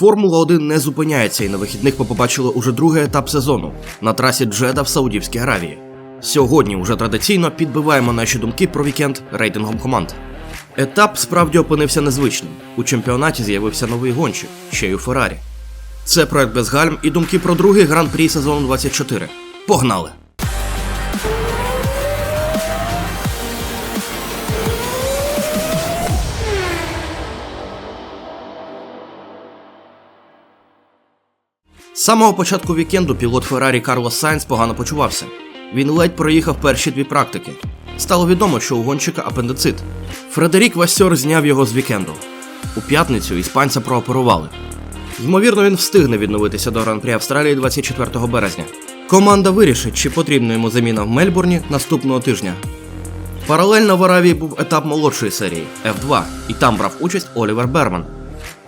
Формула 1 не зупиняється і на вихідних ми побачили уже другий етап сезону на трасі Джеда в Саудівській Аравії. Сьогодні вже традиційно підбиваємо наші думки про вікенд рейтингом команд. Етап справді опинився незвичним. У чемпіонаті з'явився новий гонщик, ще й у Феррарі. Це проект без гальм і думки про другий гран-прі сезону 24. Погнали! Самого початку вікенду пілот Феррарі Карлос Сайнс погано почувався. Він ледь проїхав перші дві практики. Стало відомо, що у гонщика апендицит. Фредерік Васьор зняв його з вікенду. У п'ятницю іспанця прооперували. Ймовірно, він встигне відновитися до гран-прі Австралії 24 березня. Команда вирішить, чи потрібна йому заміна в Мельбурні наступного тижня. Паралельно в Аравії був етап молодшої серії F2, і там брав участь Олівер Берман.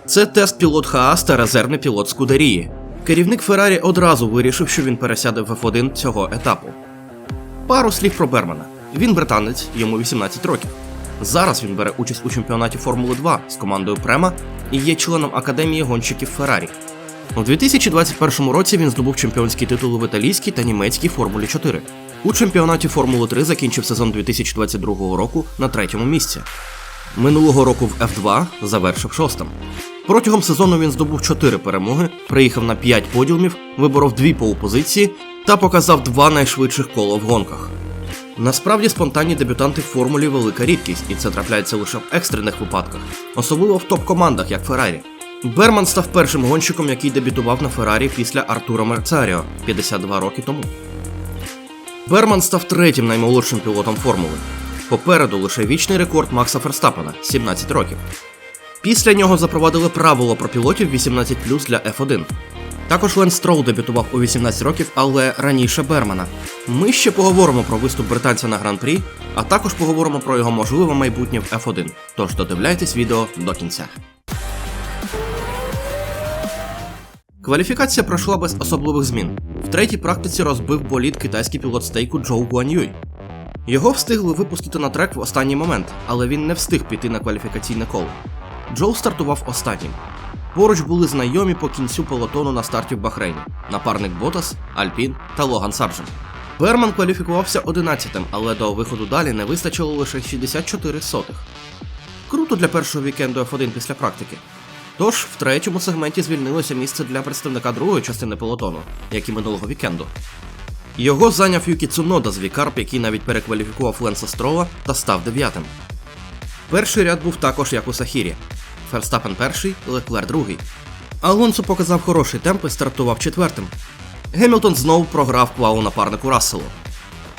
Це тест пілот Хаас та резервний пілот Скудерії. Керівник Феррарі одразу вирішив, що він пересяде в F1 цього етапу. Пару слів про Бермана. Він британець, йому 18 років. Зараз він бере участь у чемпіонаті Формули 2 з командою Према і є членом Академії гонщиків Феррарі. У 2021 році він здобув чемпіонські титули в італійській та німецькій Формулі 4. У чемпіонаті Формули 3 закінчив сезон 2022 року на третьому місці. Минулого року в F2 завершив шостим. Протягом сезону він здобув 4 перемоги, приїхав на 5 подіумів, виборов 2 полупозиції та показав два найшвидших кола в гонках. Насправді спонтанні дебютанти в формулі велика рідкість, і це трапляється лише в екстрених випадках, особливо в топ-командах, як Феррарі. Берман став першим гонщиком, який дебютував на Феррарі після Артура Мерцаріо 52 роки тому. Берман став третім наймолодшим пілотом формули. Попереду лише вічний рекорд Макса Ферстапена 17 років. Після нього запровадили правило про пілотів 18 для F1. Також Ленс Строу дебютував у 18 років, але раніше Бермана. Ми ще поговоримо про виступ британця на гран-прі, а також поговоримо про його можливе майбутнє в F1. Тож додивляйтесь відео до кінця. Кваліфікація пройшла без особливих змін. В третій практиці розбив болід китайський пілот стейку Джоу Гуан'юй. Його встигли випустити на трек в останній момент, але він не встиг піти на кваліфікаційне коло. Джоу стартував останнім. Поруч були знайомі по кінцю пелотону на старті в Бахрейні напарник Ботас, Альпін та Логан Сарджен. Берман кваліфікувався 11-тим, але до виходу далі не вистачило лише 64 сотих. Круто для першого вікенду F1 після практики. Тож в третьому сегменті звільнилося місце для представника другої частини пелотону, як і минулого вікенду. Його зайняв Юкі Цунода з Вікарп, який навіть перекваліфікував Ленса Строла та став дев'ятим. Перший ряд був також як у Сахірі. Ферстапен перший, Леклер другий. Алонсо показав хороший темп і стартував четвертим. Гемілтон знову програв плаву напарнику Расселу.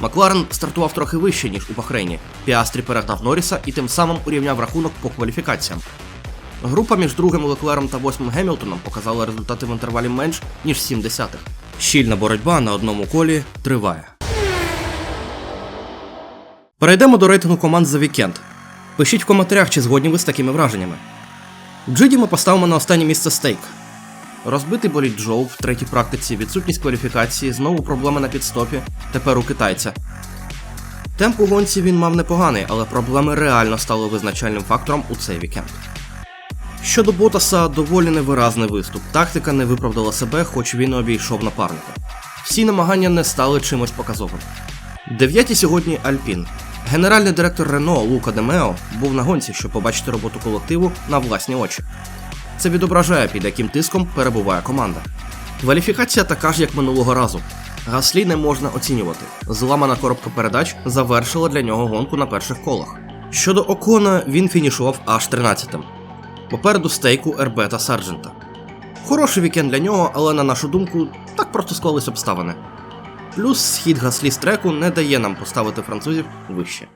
Макларен стартував трохи вище, ніж у Бахрейні. Піастрі перегнав Норріса і тим самим урівняв рахунок по кваліфікаціям. Група між другим Леклером та восьмим Гемілтоном показала результати в інтервалі менш ніж 7 десятих. Щільна боротьба на одному колі триває. Перейдемо до рейтингу команд за вікенд. Пишіть в коментарях, чи згодні ви з такими враженнями. Джиді ми поставимо на останнє місце стейк. Розбитий болід Джоу в третій практиці, відсутність кваліфікації, знову проблеми на підстопі, тепер у китайця. Темп у гонці він мав непоганий, але проблеми реально стали визначальним фактором у цей вікенд. Щодо Ботаса, доволі невиразний виступ. Тактика не виправдала себе, хоч він і обійшов напарника. Всі намагання не стали чимось показовим. Дев'ятій сьогодні Альпін. Генеральний директор Рено Лука Демео був на гонці, щоб побачити роботу колективу на власні очі. Це відображає, під яким тиском перебуває команда. Кваліфікація така ж, як минулого разу. Гаслі не можна оцінювати. Зламана коробка передач завершила для нього гонку на перших колах. Щодо Окона, він фінішував аж 13-тим. Попереду стейку РБ та Сарджента. Хороший вікенд для нього, але на нашу думку, так просто склались обставини. Плюс схід гаслі з треку не дає нам поставити французів вище.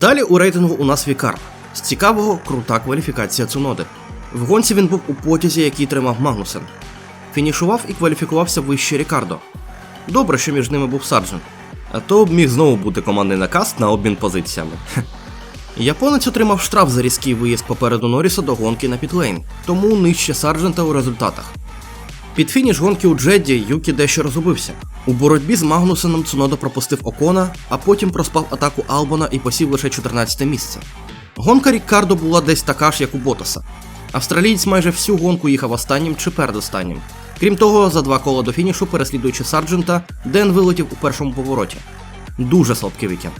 Далі у рейтингу у нас Вікар. З цікавого крута кваліфікація Цуноди. В гонці він був у потязі, який тримав Магнусен. Фінішував і кваліфікувався вище Рікардо. Добре, що між ними був Сарджент. А то б міг знову бути командний наказ на обмін позиціями. Японець отримав штраф за різкий виїзд попереду Норріса до гонки на Пітлейн, тому нижче Сарджента у результатах. Під фініш гонки у Джедді Юкі дещо розгубився. У боротьбі з Магнусеном Цунода пропустив Окона, а потім проспав атаку Албона і посів лише 14 місце. Гонка Ріккардо була десь така ж, як у Ботаса. Австралієць майже всю гонку їхав останнім чи передостаннім. Крім того, за два кола до фінішу, переслідуючи Сарджента, Ден вилетів у першому повороті. Дуже слабкий вікенд.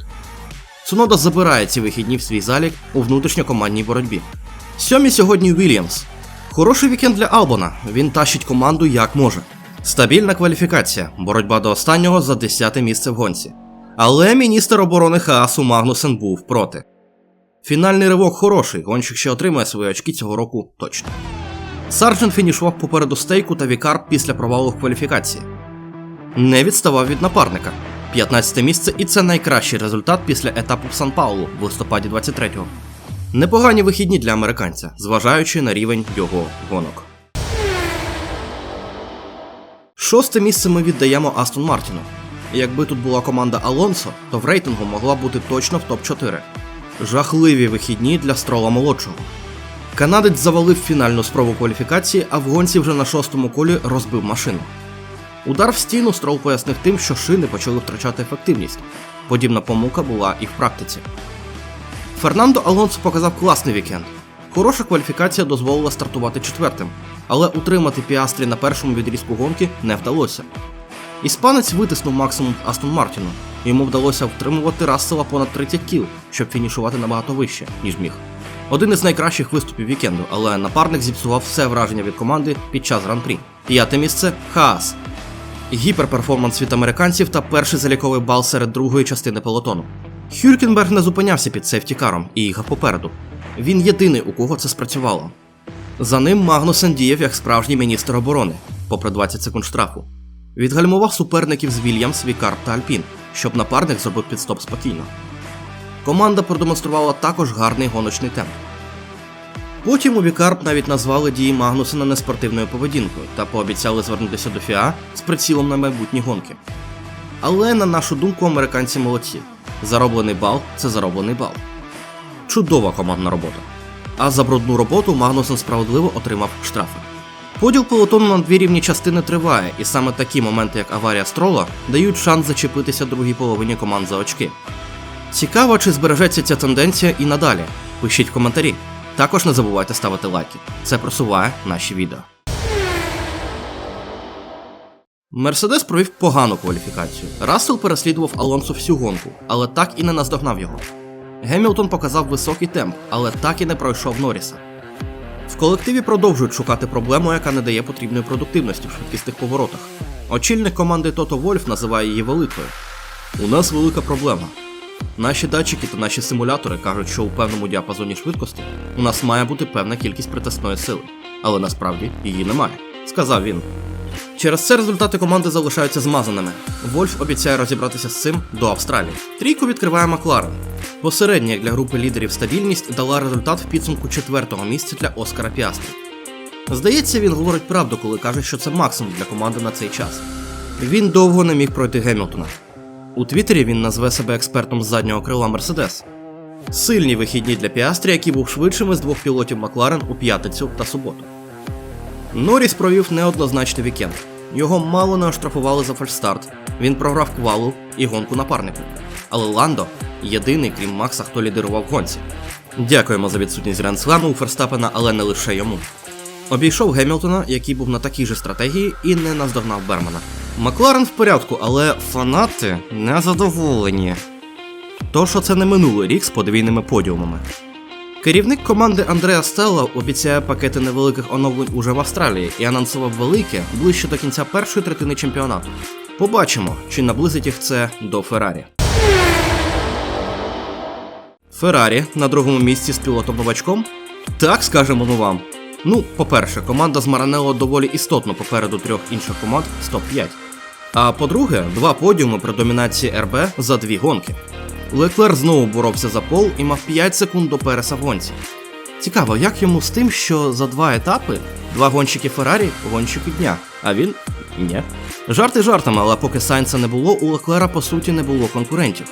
Цунода забирає ці вихідні в свій залік у внутрішньокомандній боротьбі. Сьомі сьогодні Вільямс. Хороший вікенд для Албона. Він тащить команду як може. Стабільна кваліфікація, боротьба до останнього за 10 місце в гонці. Але міністр оборони Хаасу Магнусен був проти. Фінальний ривок хороший, гонщик ще отримає свої очки цього року точно. Сарджент фінішував попереду стейку та Вікар після провалу в кваліфікації. Не відставав від напарника. 15 місце, і це найкращий результат після етапу в Сан-Паулу в листопаді 23-го. Непогані вихідні для американця, зважаючи на рівень його гонок. Шосте місце ми віддаємо Астон Мартіну. Якби тут була команда Алонсо, то в рейтингу могла бути точно в топ-4. Жахливі вихідні для строла молодшого. Канадець завалив фінальну спробу кваліфікації, а в гонці вже на шостому колі розбив машину. Удар в стіну Строл пояснив тим, що шини почали втрачати ефективність. Подібна помилка була і в практиці. Фернандо Алонсо показав класний вікенд. Хороша кваліфікація дозволила стартувати четвертим, але утримати піастрі на першому відрізку гонки не вдалося. Іспанець витиснув максимум Астон Мартіну. Йому вдалося втримувати Рассела понад 30 кіл, щоб фінішувати набагато вище, ніж міг. Один із найкращих виступів вікенду, але напарник зіпсував все враження від команди під час гран-прі. П'яте місце Хаас. Гіперперформанс від американців та перший заліковий бал серед другої частини пелотону. Хюркенберг не зупинявся під сефтікаром і їхав попереду. Він єдиний, у кого це спрацювало. За ним Магнусен діяв як справжній міністр оборони, попри 20 секунд штрафу. Відгальмував суперників з Вільямс, Вікар та Альпін, щоб напарник зробив підстоп спокійно. Команда продемонструвала також гарний гоночний темп. Потім у Вікарп навіть назвали дії Магнусена неспортивною поведінкою та пообіцяли звернутися до ФІА з прицілом на майбутні гонки. Але, на нашу думку, американці молодці. Зароблений бал це зароблений бал. Чудова командна робота. А за брудну роботу Магнусен справедливо отримав штрафи. Поділ пелотону на дві рівні частини триває, і саме такі моменти, як аварія строла, дають шанс зачепитися другій половині команд за очки. Цікаво, чи збережеться ця тенденція і надалі. Пишіть в коментарі. Також не забувайте ставити лайки. Це просуває наші відео. Мерседес провів погану кваліфікацію. Рассел переслідував Алонсо всю гонку, але так і не наздогнав його. Гемілтон показав високий темп, але так і не пройшов Норріса. В колективі продовжують шукати проблему, яка не дає потрібної продуктивності в швидкісних поворотах. Очільник команди Тото Вольф називає її великою. У нас велика проблема. Наші датчики та наші симулятори кажуть, що у певному діапазоні швидкості у нас має бути певна кількість притисної сили, але насправді її немає, сказав він. Через це результати команди залишаються змазаними. Вольф обіцяє розібратися з цим до Австралії. Трійку відкриває Макларен. Посередня, для групи лідерів стабільність, дала результат в підсумку четвертого місця для Оскара Піастрі. Здається, він говорить правду, коли каже, що це максимум для команди на цей час. Він довго не міг пройти Гемілтона. У Твіттері він назве себе експертом з заднього крила Мерседес. Сильні вихідні для Піастрі, який був швидшим із двох пілотів Макларен у п'ятницю та суботу. Норріс провів неоднозначний вікенд. Його мало не оштрафували за фальстарт. Він програв квалу і гонку напарнику. Але Ландо єдиний, крім Макса, хто лідирував гонці. Дякуємо за відсутність Гранд-сламу у Ферстапена, але не лише йому. Обійшов Гемілтона, який був на такій же стратегії, і не наздогнав Бермана. Макларен в порядку, але фанати незадоволені. То, що це не минулий рік з подвійними подіумами. Керівник команди Андреа Стелла обіцяє пакети невеликих оновлень уже в Австралії і анонсував велике ближче до кінця першої третини чемпіонату. Побачимо, чи наблизить їх це до Феррарі. Феррарі на другому місці з пілотом новачком? Так скажемо ну вам. Ну, по-перше, команда з Маранело доволі істотно попереду трьох інших команд з топ-5. А по-друге, два подіуми при домінації РБ за дві гонки. Леклер знову боровся за пол і мав 5 секунд до Переса в гонці. Цікаво, як йому з тим, що за два етапи два гонщики Феррарі гонщики дня, а він ні. Жарти жартами, але поки Сайнца не було, у Леклера по суті не було конкурентів.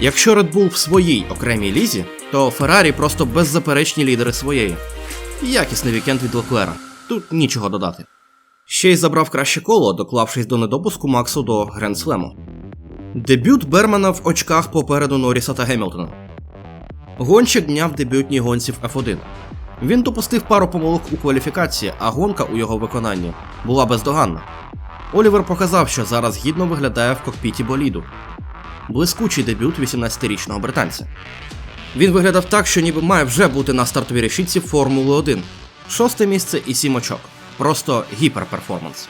Якщо Red Bull в своїй окремій лізі, то Феррарі просто беззаперечні лідери своєї. Якісний вікенд від Леклера. Тут нічого додати. Ще й забрав краще коло, доклавшись до недопуску Максу до Гранд-слему. Дебют Бермана в очках попереду Норріса та Гемілтона. Гонщик дня в дебютній гонці в F1. Він допустив пару помилок у кваліфікації, а гонка у його виконанні була бездоганна. Олівер показав, що зараз гідно виглядає в кокпіті боліду. Блискучий дебют 18-річного британця. Він виглядав так, що ніби має вже бути на стартовій решітці Формули 1. Шосте місце і сім очок. Просто гіперперформанс.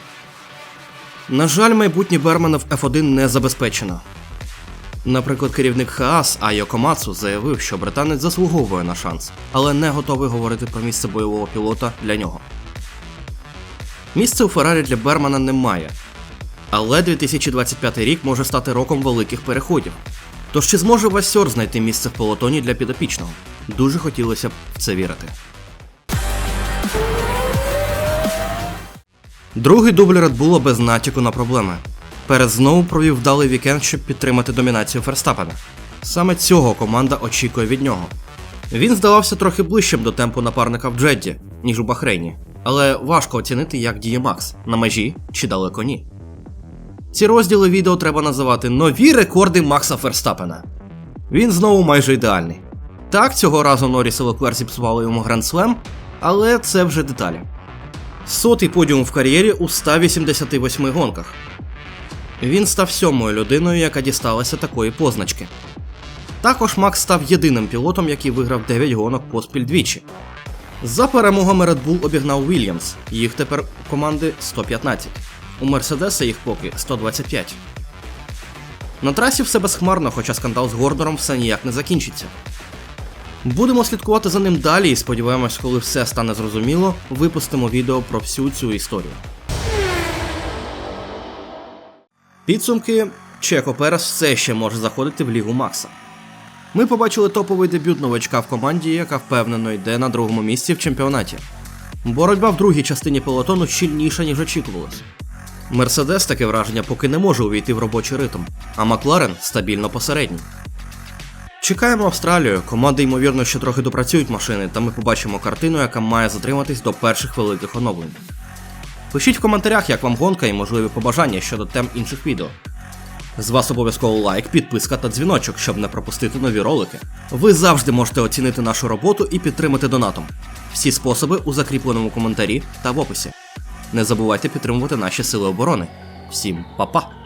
На жаль, майбутнє Бермана в F1 не забезпечено. Наприклад, керівник Хаас Айо Комацу заявив, що британець заслуговує на шанс, але не готовий говорити про місце бойового пілота для нього. Місце у Феррарі для Бермана немає. Але 2025 рік може стати роком великих переходів. Тож чи зможе Васьор знайти місце в полотоні для підопічного? Дуже хотілося б в це вірити. Другий дубль Red Bull без натяку на проблеми. Перед знову провів вдалий вікенд, щоб підтримати домінацію Ферстапена. Саме цього команда очікує від нього. Він здавався трохи ближчим до темпу напарника в Джедді, ніж у Бахрейні, але важко оцінити, як діє Макс на межі чи далеко ні. Ці розділи відео треба називати нові рекорди Макса Ферстапена. Він знову майже ідеальний. Так, цього разу Норріс і Леклер зіпсували йому гранд-слем, але це вже деталі. Сотий подіум в кар'єрі у 188 гонках. Він став сьомою людиною, яка дісталася такої позначки. Також Макс став єдиним пілотом, який виграв 9 гонок поспіль двічі. За перемогами Red Bull обігнав Williams, їх тепер у команди 115. У Мерседеса їх поки 125. На трасі все безхмарно, хоча скандал з Гордором все ніяк не закінчиться. Будемо слідкувати за ним далі і сподіваємось, коли все стане зрозуміло, випустимо відео про всю цю історію. Підсумки Чеко Перес все ще може заходити в лігу Макса. Ми побачили топовий дебют новачка в команді, яка впевнено йде на другому місці в чемпіонаті. Боротьба в другій частині пелотону щільніша, ніж очікувалось. Мерседес таке враження поки не може увійти в робочий ритм, а Макларен стабільно посередній. Чекаємо Австралію, команди ймовірно ще трохи допрацюють машини, та ми побачимо картину, яка має затриматись до перших великих оновлень. Пишіть в коментарях, як вам гонка і можливі побажання щодо тем інших відео. З вас обов'язково лайк, підписка та дзвіночок, щоб не пропустити нові ролики. Ви завжди можете оцінити нашу роботу і підтримати донатом. Всі способи у закріпленому коментарі та в описі. Не забувайте підтримувати наші сили оборони. Всім па-па!